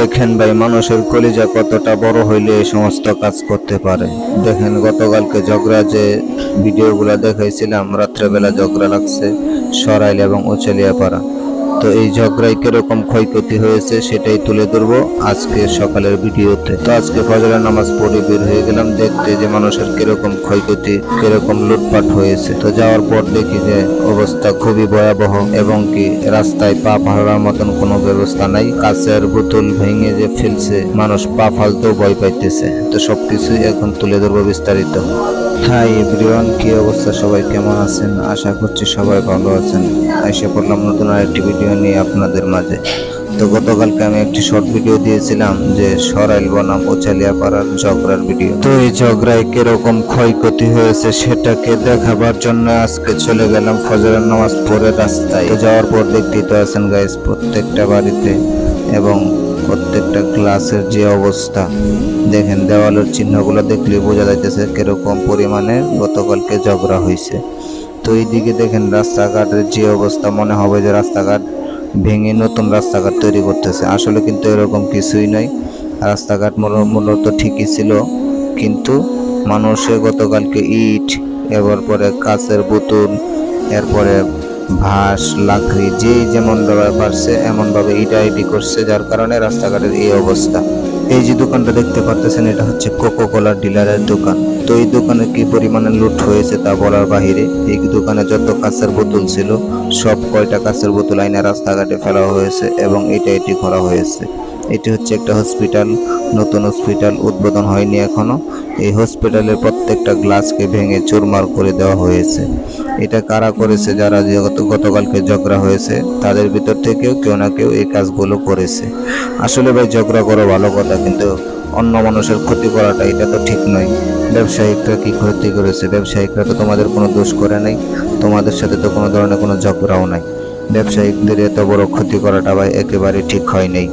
দেখেন ভাই, মানুষের কলিজা কতটা বড় হইলে এই সমস্ত কাজ করতে পারে। দেখেন, গতকালকে ঝগড়া যে ভিডিওগুলো দেখাইছিলাম, রাত্রেবেলা ঝগড়া লাগছে সরাইল এবং উচালিয়া পাড়া তো এই ঝগড়ায় কীরকম ক্ষয়ক্ষতি হয়েছে সেটাই তুলে ধরবো আজকে সকালের ভিডিওতে। তো আজকে ফজরের নামাজ পড়ে বের হয়ে গেলাম, দেখতে যে মানুষের কীরকম ক্ষয়ক্ষতি, কীরকম লুটপাট হয়েছে। তো যাওয়ার পর দেখি যে অবস্থা খুবই ভয়াবহ এবং কি রাস্তায় পা ফালার মতন কোনো ব্যবস্থা নাই। কাছের বোতল ভেঙে যে ফেলছে, মানুষ পা ফালতেও ভয় পাইতেছে। তো সবকিছুই এখন তুলে ধরবো বিস্তারিত। হাই এভরিওয়ান, কি অবস্থা? সবাই কেমন আছেন? আশা করছি সবাই ভালো আছেন। এসে পড়লাম নতুন আরেকটি ভিডিও নিয়ে আপনাদের মাঝে। তো গতকালকে আমি একটি শর্ট ভিডিও দিয়েছিলাম যে সরাইল বনাম ওচালিয়া পাড়ার ঝগড়ার ভিডিও তো এই ঝগড়ায় কীরকম ক্ষয়ক্ষতি হয়েছে সেটাকে দেখাবার জন্য আজকে চলে গেলাম ফজরের নামাজ পড়ে রাস্তায়। যাওয়ার পর দেখতেই তো আছেন গাইস প্রত্যেকটা বাড়িতে এবং প্রত্যেকটা ক্লাসের যে অবস্থা, দেখেন দেওয়ালের চিহ্নগুলো দেখলে বোঝা যাইতেছে কীরকম পরিমাণে গতকালকে ঝগড়া হয়েছে তো এইদিকে দেখেন রাস্তাঘাটের যে অবস্থা, মনে হবে যে রাস্তাঘাট ভেঙে নতুন রাস্তাঘাট তৈরি করতেছে। আসলে কিন্তু এরকম কিছুই নয় রাস্তাঘাট মূল- মূলত ঠিকই ছিল, কিন্তু মানুষে গতকালকে ইট, এবার পরে কাছের বোতল, এরপরে ভাস লাকড়ি, যেই যেমন পারছে, এমনভাবে ইটা ইটি করছে, যার কারণে রাস্তাঘাটের এই অবস্থা। এই যে দোকানটা দেখতে পারতেছেন, এটা হচ্ছে কোকো কোলার ডিলারের দোকান। তো এই দোকানে কি পরিমাণে লুট হয়েছে তা বলার বাহিরে, এই দোকানে যত কাঁচের বোতল ছিল, সব কয়টা কাঁচের বোতল আইনে রাস্তাঘাটে ফেলা হয়েছে এবং এটা এটি করা হয়েছে। এটি হচ্ছে একটা হসপিটাল নতুন হসপিটাল উদ্বোধন হয়নি এখনও। এই হসপিটালের প্রত্যেকটা গ্লাসকে ভেঙে চুরমার করে দেওয়া হয়েছে। এটা কারা করেছে, যারা গতকালকে ঝগড়া হয়েছে, তাদের ভিতর থেকেও কেউ না কেউ এই কাজগুলো করেছে। আসলে ভাই, ঝগড়া করা ভালো কথা, কিন্তু অন্য মানুষের ক্ষতি করাটা এটা তো ঠিক নয়। ব্যবসায়িকরা কি ক্ষতি করেছে? ব্যবসায়িকরা তো তোমাদের কোনো দোষ করে নাই, তোমাদের সাথে তো কোনো ধরনের কোনো ঝগড়াও নাই। ব্যবসায়িকদের এত বড় ক্ষতি করাটা ভাই একেবারে ঠিক হয় নাই।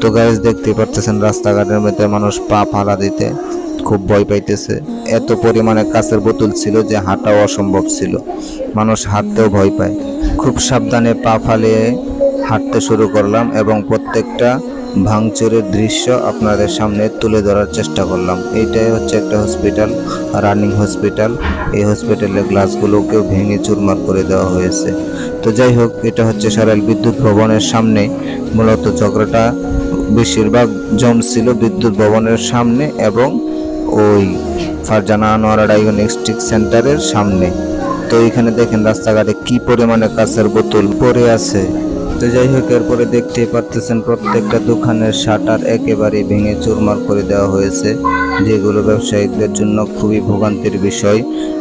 তো গাইজ দেখতে পারতেছেন, রাস্তাঘাটের মধ্যে মানুষ পা ফালা দিতে খুব ভয় পাইতেছে। এত পরিমাণে কাছের বোতল ছিল যে হাঁটাও অসম্ভব ছিল। মানুষ হাঁটতেও ভয় পায়। খুব সাবধানে পা ফালিয়ে হাঁটতে শুরু করলাম এবং প্রত্যেকটা ভাঙচুরের দৃশ্য আপনাদের সামনে তুলে ধরার চেষ্টা করলাম। এইটাই হচ্ছে একটা হসপিটাল রানিং হসপিটাল এই হসপিটালের গ্লাসগুলোকেও ভেঙে চুরমার করে দেওয়া হয়েছে। তো যাই হোক, এটা হচ্ছে সারাল বিদ্যুৎ ভবনের সামনে। মূলত ঝগড়াটা বেশিরভাগ জমছিল বিদ্যুৎ ভবনের সামনে এবং ওই ফারজানা আনোয়ারা ডায়াগনস্টিক সেন্টারের সামনে। তো এখানে দেখেন রাস্তাঘাটে কি পরিমাণে কাঁচের বোতল পড়ে আছে। তো যাই হোক, এরপরে দেখতেই পারতেছেন প্রত্যেকটা দোকানের শাটার একেবারে ভেঙে চুরমার করে দেওয়া হয়েছে, যেগুলো ব্যবসায়িকদের জন্য খুবই ভোগান্তির বিষয়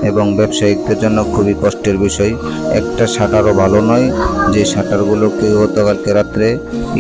এবং ব্যবসায়িকদের জন্য খুবই কষ্টের বিষয়। একটা শাটারও ভালো নয়, যে শাটারগুলোকে গতকালকে রাত্রে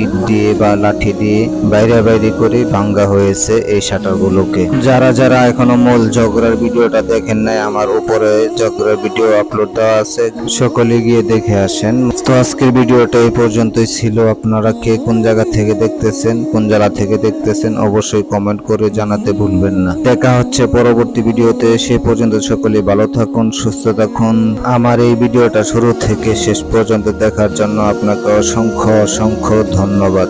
ইট দিয়ে বা লাঠি দিয়ে বাইরে বাইরে করে ভাঙ্গা হয়েছে এই শাটারগুলোকে। যারা যারা এখনও মূল ঝগড়ার ভিডিওটা দেখেন নাই, আমার উপরে ঝগড়ার ভিডিও আপলোড দেওয়া আছে, সকলে গিয়ে দেখে আসেন। তো আজকের ভিডিওটা এই পর্যন্তই ছিল। আপনারা কে কোন জায়গা থেকে দেখতেছেন, কোন জায়গা থেকে দেখতেছেন, অবশ্যই কমেন্ট করে জানাতে ভুলবেন না। দেখা হচ্ছে পরবর্তী ভিডিওতে। সে পর্যন্ত সকলে ভালো থাকুন, সুস্থ থাকুন। আমার এই ভিডিওটা শুরু থেকে শেষ পর্যন্ত দেখার জন্য আপনাকে অসংখ্য অসংখ্য ধন্যবাদ।